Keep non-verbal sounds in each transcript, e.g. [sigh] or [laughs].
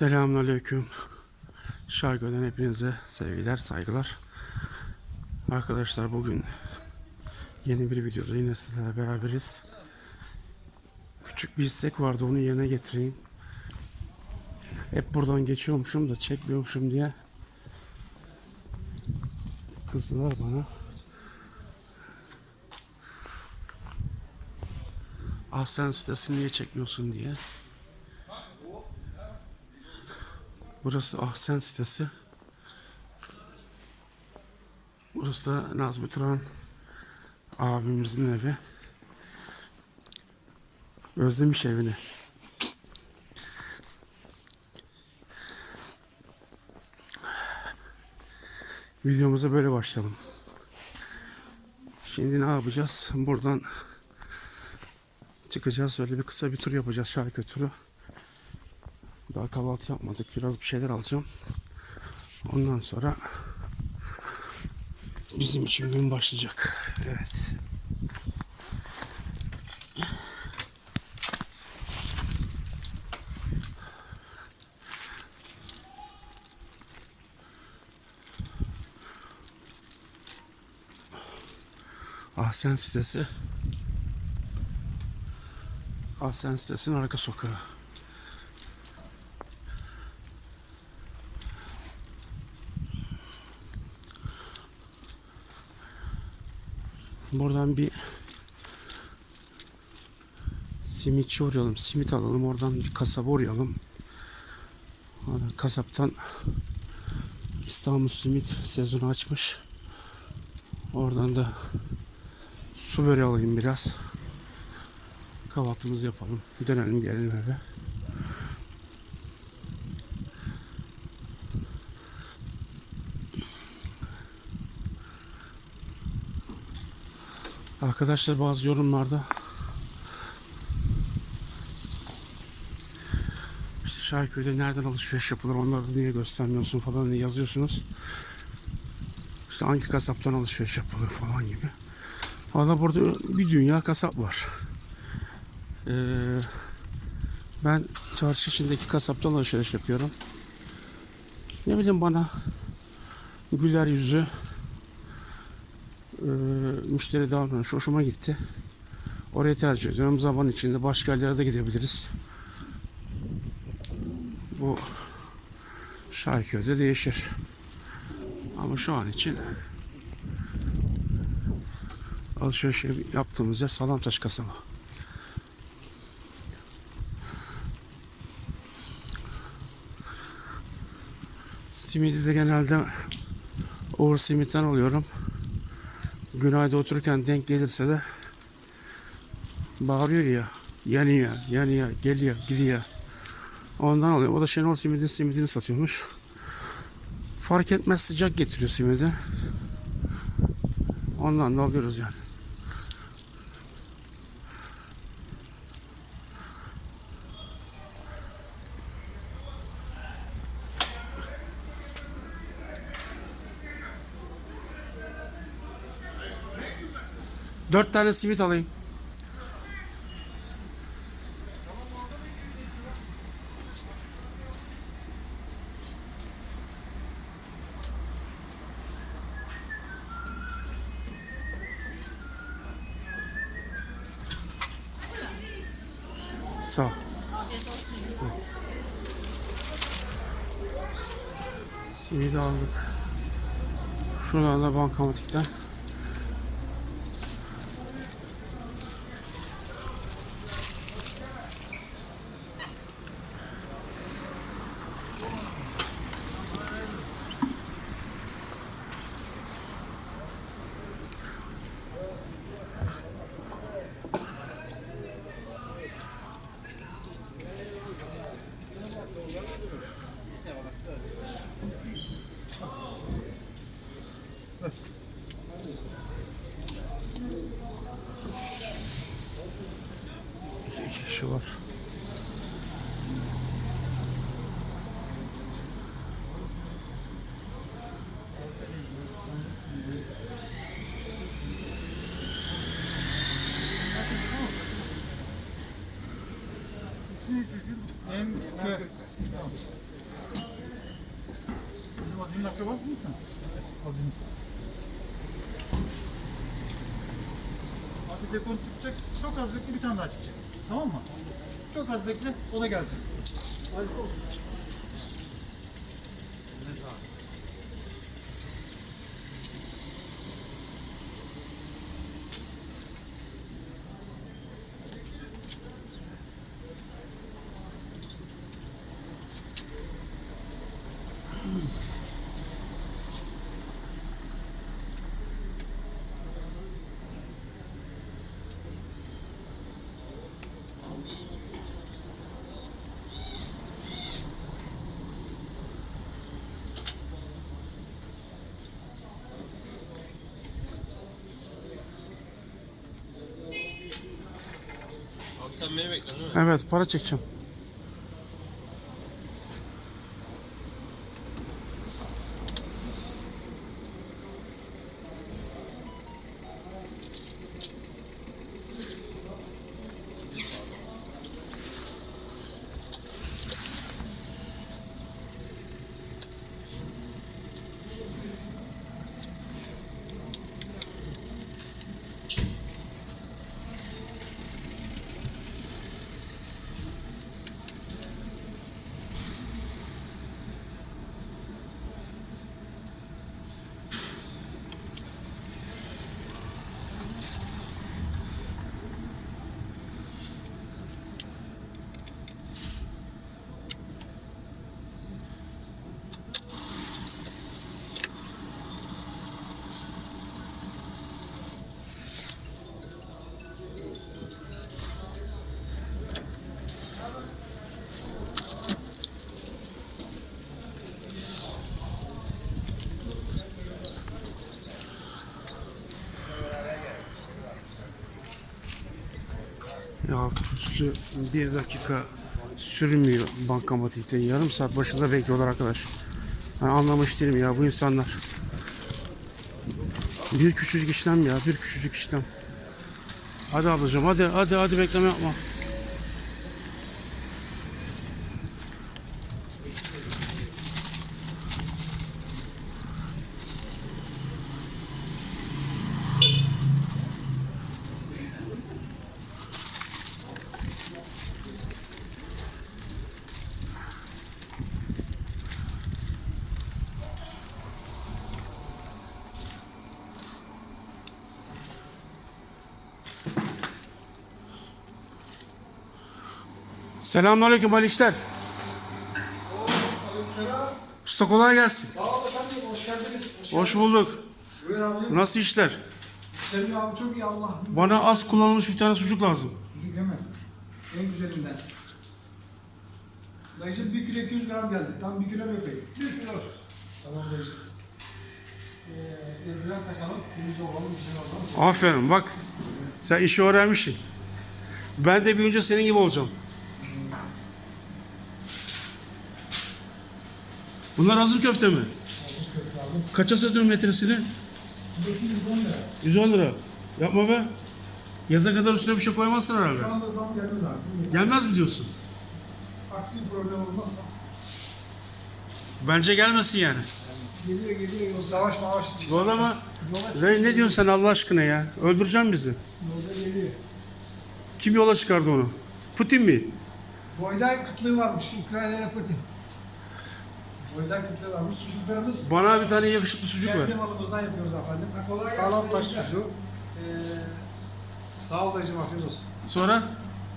Selamünaleyküm. Şarkıdan hepinize sevgiler, saygılar. Arkadaşlar bugün yeni bir videoda yine sizlerle beraberiz. Küçük bir istek vardı onu yerine getireyim. Hep buradan geçiyormuşum da çekmiyormuşum diye kızdılar bana. Ah sen sitesini niye çekmiyorsun diye. Burası Ahsen sitesi. Burası da Nazmi Turan abimizin evi. Özlemiş evini. Videomuza böyle başlayalım. Şimdi ne yapacağız? Buradan çıkacağız. Öyle bir kısa bir tur yapacağız. Şarkı turu. Daha kahvaltı yapmadık. Biraz bir şeyler alacağım. Ondan sonra bizim için gün başlayacak. Evet. Ahsen sitesi. Ahsen sitesinin arka sokağı. Buradan bir simitçi uğrayalım. Simit alalım. Oradan bir kasaba uğrayalım. Kasaptan İstanbul simit sezonu açmış. Oradan da su böreği alayım biraz. Kahvaltımızı yapalım. Dönelim gelelim eve. Arkadaşlar bazı yorumlarda işte Şarköy'de nereden alışveriş yapılır onları niye göstermiyorsun falan diye yazıyorsunuz. İşte hangi kasaptan alışveriş yapılır falan gibi. Valla burada bir dünya kasap var. Ee, ben çarşı içindeki kasaptan alışveriş yapıyorum. Ne bileyim bana güler yüzü müşteri davranışı hoşuma gitti. Orayı tercih ediyorum. Zaman içinde başka yerlere de gidebiliriz. Bu Şarköy'de değişir. Ama şu an için alışveriş yaptığımız yer Salamtaş kasaba. Simidi de genelde Uğur Simit'ten alıyorum. Günayda otururken denk gelirse de bağırıyor ya. Yanıyor, yanıyor, geliyor, gidiyor. Ondan alıyor. O da Şenol Simid'in simidini satıyormuş. Fark etmez sıcak getiriyor simidi. Ondan da alıyoruz yani. Dört tane simit alayım. Sağ ol. Simidi aldık. Şuradan da bankamatikten. Kişi var. İsmi çocuğun en kö. Azim'in akrabası mısın? Azim. Abi depon çıkacak. Çok az bekle bir tane daha çıkacak. Tamam mı? Çok az bekle. O da gelecek. Hadi ol. Abi sen beni bekliyorsun mi? Evet para çekeceğim. Ya alt üstü bir dakika sürmüyor bankamatikte. Yarım saat başında bekliyorlar arkadaş. Ben anlamış değilim ya bu insanlar. Bir küçücük işlem ya bir küçücük işlem. Hadi ablacığım hadi hadi hadi bekleme yapma. Selamünaleyküm Ali İşler. Usta kolay gelsin. Sağ ol efendim, hoş geldiniz. Hoş, Hoş bulduk. Buyur abi. Nasıl işler? Senin abi çok iyi Allah. Bana az kullanılmış bir tane sucuk lazım. Sucuk hemen. En güzelinden. Dayıcım bir kilo 200 gram geldi. Tam bir kilo mu yapayım? Bir kilo. Tamam dayıcım. Ee, eldiven takalım. Temiz olalım, güzel olalım. Aferin bak. Sen işi öğrenmişsin. Ben de bir önce senin gibi olacağım. Bunlar hazır köfte mi? Kaça satıyorsun metresini? 110 lira. Yapma be. Yaza kadar üstüne bir şey koymazsın Şu herhalde. anda zam gelmez abi. Gelmez mi diyorsun? Aksi problem olmazsa. Bence gelmesin yani. Geliyor geliyor. O savaş mavaş için. Bu adama Dayı ne diyorsun sen Allah aşkına ya? Öldüreceğim bizi. Yolda geliyor. Kim yola çıkardı onu? Putin mi? Boydan kıtlığı varmış. Ukrayna'ya Putin. Boydan kıtlığı varmış. Sucuklarımız Bana bir tane yakışıklı sucuk ver. Kendi malımızdan yapıyoruz efendim. Sağlam taş sucuğu. Ee, sağ ol dayıcım afiyet olsun. Sonra?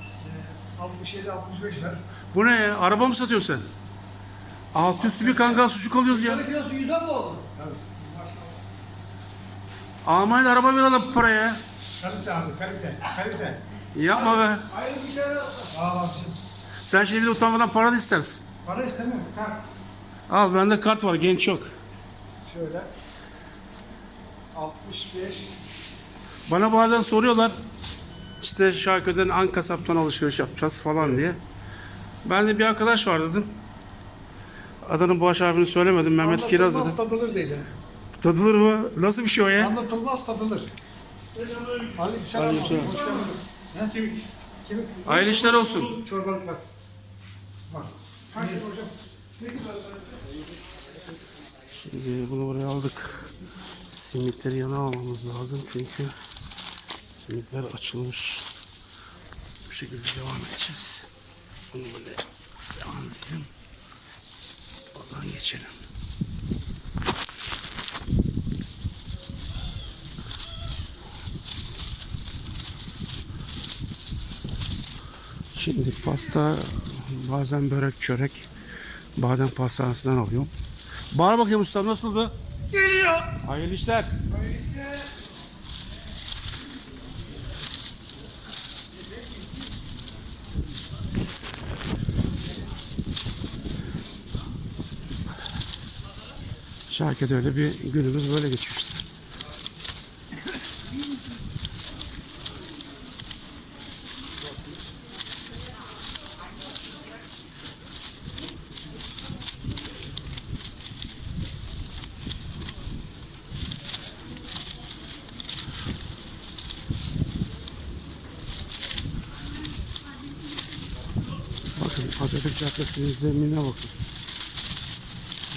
Ee, 67-65 ver. Bu ne ya? Araba mı satıyorsun sen? Alt üstü bir kangal sucuk alıyoruz ya. kilosu 110 mu oldu? Almanya'da araba veriyorlar bu paraya. Kalite abi kalite. Kalite. Yapma be. Hayır bir tane Sağ ol abicim. Sen şimdi bir de utanmadan para da istersin. Para istemiyorum. Kart. Al bende kart var genç yok. Şöyle. 65. Bana bazen soruyorlar. İşte Şarköy'den Ankasap'tan alışveriş yapacağız falan diye. Ben de bir arkadaş var dedim. Adının baş harfini söylemedim. Mehmet Kiraz Anlatılmaz dedim. tadılır diyeceğim. Tadılır mı? Nasıl bir şey o ya? Anlatılmaz tadılır. Selam. abi, Hoş geldiniz. Ha? Kim? Kim? Hayırlı işler olsun. Çorbalık bak. Bak. Kaç lira hocam? Şimdi bunu buraya aldık. Simitleri yana almamız lazım çünkü simitler açılmış. Bu şekilde devam edeceğiz. Bunu böyle devam edelim. Oradan geçelim. Şimdi pasta bazen börek çörek badem pastanesinden alıyorum. Bağır bakayım ustam nasıldı? Geliyor. Hayırlı işler. Şarkıda öyle bir günümüz böyle geçiyor işte. Bakın Atatürk Caddesi'nin zeminine bakın.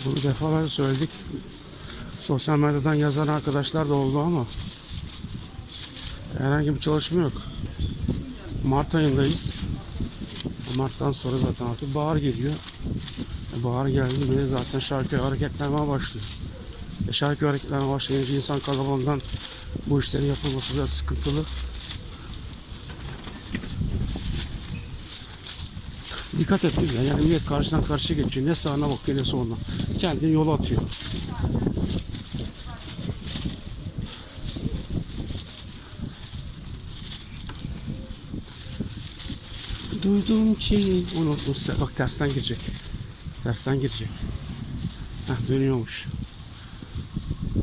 Bunu defalarca söyledik. Sosyal medyadan yazan arkadaşlar da oldu ama herhangi bir çalışma yok. Mart ayındayız. Mart'tan sonra zaten artık bahar geliyor. E, bahar geldi mi zaten şarkı hareketlenmeye başlıyor. E, şarkı hareketlenmeye başlayınca insan kalabalığından bu işlerin yapılması biraz sıkıntılı. Dikkat ettim ya. Yani millet karşıdan karşıya geçiyor. Ne sağına bakıyor ne soluna. Kendini yola atıyor. Duydum ki unutmuş. Bak tersten girecek. Tersten girecek. Heh, dönüyormuş.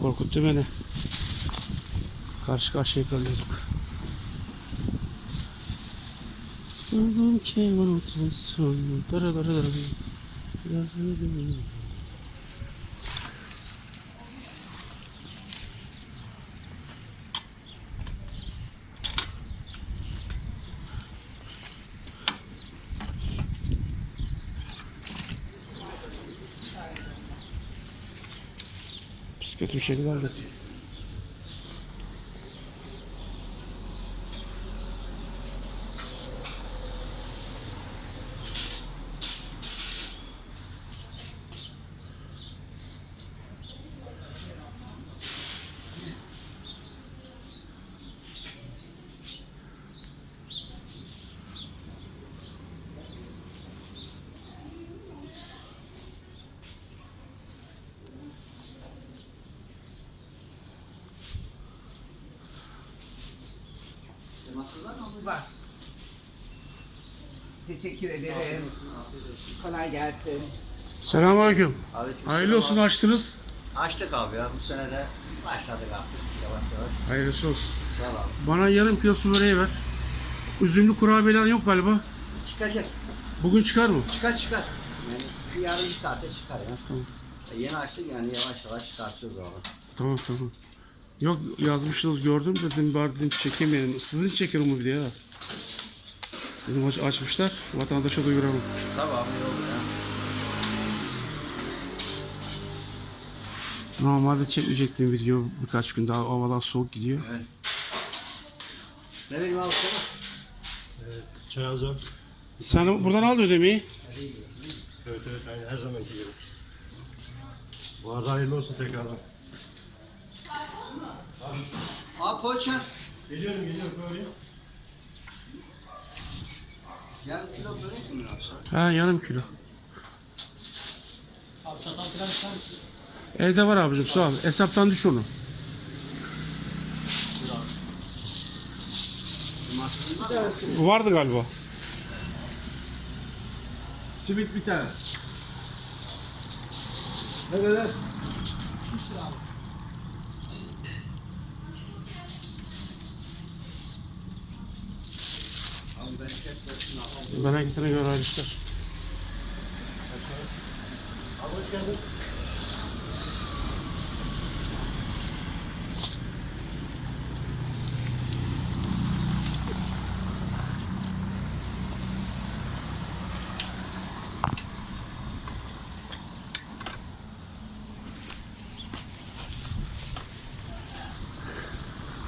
Korkuttu beni. Karşı karşıya kalıyorduk. Duydum ki unutmuşsun. Dara dara dara. Yazılı kötü bir şekilde anlatıyor. Var. Teşekkür ederim. Kolay gelsin. Selamünaleyküm. Aleyküm Hayırlı olsun açtınız. Açtık abi ya bu sene de başladık artık yavaş yavaş. Hayırlısı olsun. Sağ ol abi. Bana yarım kilo su böreği ver. Üzümlü kurabiyeler yok galiba. Çıkacak. Bugün çıkar mı? Çıkar çıkar. Yani bir yarım bir saate çıkar ya. Tamam. E, yeni açtık yani yavaş yavaş çıkartıyoruz abi. Tamam tamam. Yok yazmışsınız gördüm dedim bari dedim çekemeyelim. Sizin çekerim bu video ya. Dedim aç, açmışlar. Vatandaşa duyuramam. Tabii abi iyi olur ya. Normalde çekmeyecektim video birkaç gün daha havalar soğuk gidiyor. Evet. Ne bileyim abi sana? Çay alacağım. Sen buradan al ödemeyi. Evet evet aynı her zamanki gibi. Bu arada hayırlı olsun tekrardan. Abi poğaça. Geliyorum geliyorum böyle. Yarım kilo börek mi yapsak? Ha yarım kilo. Abi çatal falan ister misin? Evde var abicim sağ ol. Hesaptan düş onu. Vardı galiba. Simit bir tane. Ne kadar? Abi Bereketini gör arkadaşlar. Hoş.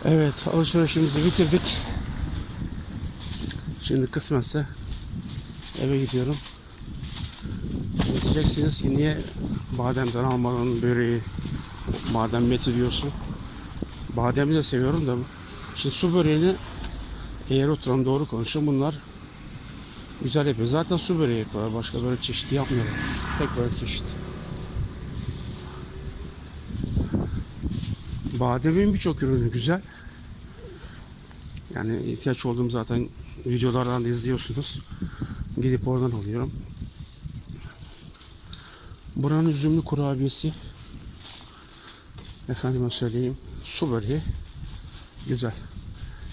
Evet alışverişimizi bitirdik. Şimdi kısmetse eve gidiyorum. Diyeceksiniz ki niye bademden almadın böreği, badem beti diyorsun. Bademi de seviyorum da şimdi su böreğini eğer oturan doğru konuşun bunlar güzel yapıyor. Zaten su böreği yapıyorlar. Başka böyle çeşit yapmıyorlar. Tek böyle çeşit. Bademin birçok ürünü güzel. Yani ihtiyaç olduğum zaten videolardan da izliyorsunuz. Gidip oradan alıyorum. Buranın üzümlü kurabiyesi efendime söyleyeyim su böreği güzel.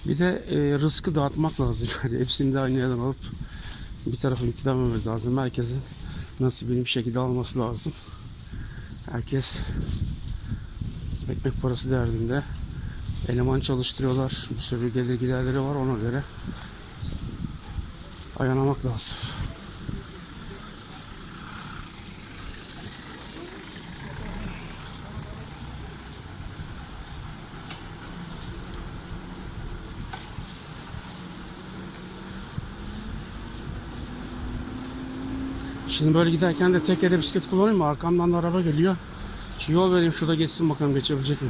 Bir de e, rızkı dağıtmak lazım. [laughs] Yani hepsini de aynı yerden alıp bir tarafı yüklememek lazım. Herkesin nasibini bir şekilde alması lazım. Herkes ekmek parası derdinde. Eleman çalıştırıyorlar. Bir sürü gelir giderleri var ona göre. Ayanamak lazım. Şimdi böyle giderken de tek ele bisiklet kullanayım mı? Arkamdan da araba geliyor. Şu yol vereyim şurada geçsin bakalım geçebilecek mi?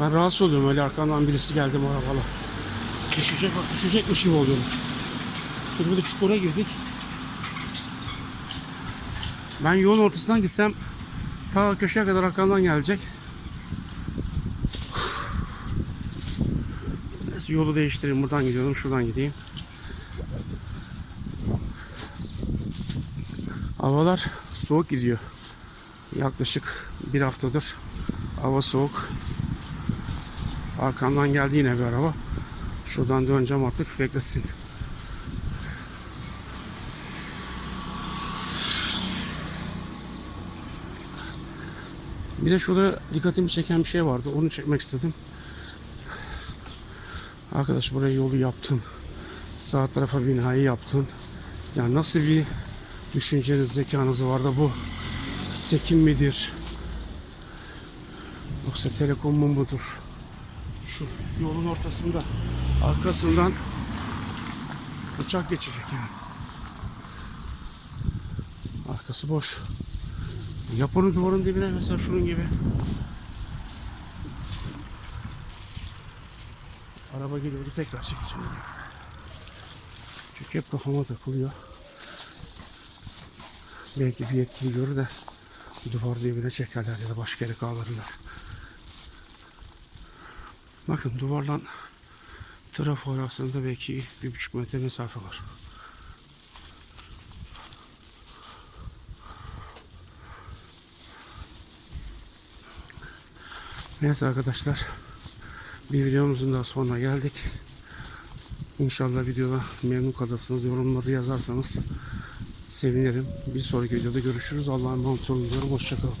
Ben rahatsız oluyorum öyle arkamdan birisi geldi bu arabayla. Düşecek bak düşecekmiş gibi oluyorum. Şimdi de çukura girdik. Ben yolun ortasından gitsem ta köşeye kadar arkamdan gelecek. Neyse yolu değiştireyim buradan gidiyorum şuradan gideyim. Havalar soğuk gidiyor. Yaklaşık bir haftadır hava soğuk. Arkamdan geldi yine bir araba. Şuradan döneceğim artık beklesin. Bir de şurada dikkatimi çeken bir şey vardı. Onu çekmek istedim. Arkadaş buraya yolu yaptın. Sağ tarafa binayı yaptın. Yani nasıl bir düşünceniz, zekanız var da bu tekin midir? Yoksa telekom mu mudur? Şu yolun ortasında arkasından uçak geçecek yani. Arkası boş. Yap onu duvarın dibine mesela şunun gibi. Araba geliyordu tekrar çekeceğim. Çünkü hep kafama takılıyor. Belki bir yetkili görür de duvar dibine çekerler ya da başka yere kaldırırlar. Bakın duvardan trafo arasında belki bir buçuk metre mesafe var. Neyse arkadaşlar bir videomuzun daha sonuna geldik. İnşallah videoda memnun kalırsınız. Yorumları yazarsanız sevinirim. Bir sonraki videoda görüşürüz. Allah'a emanet olun diyorum. Hoşçakalın.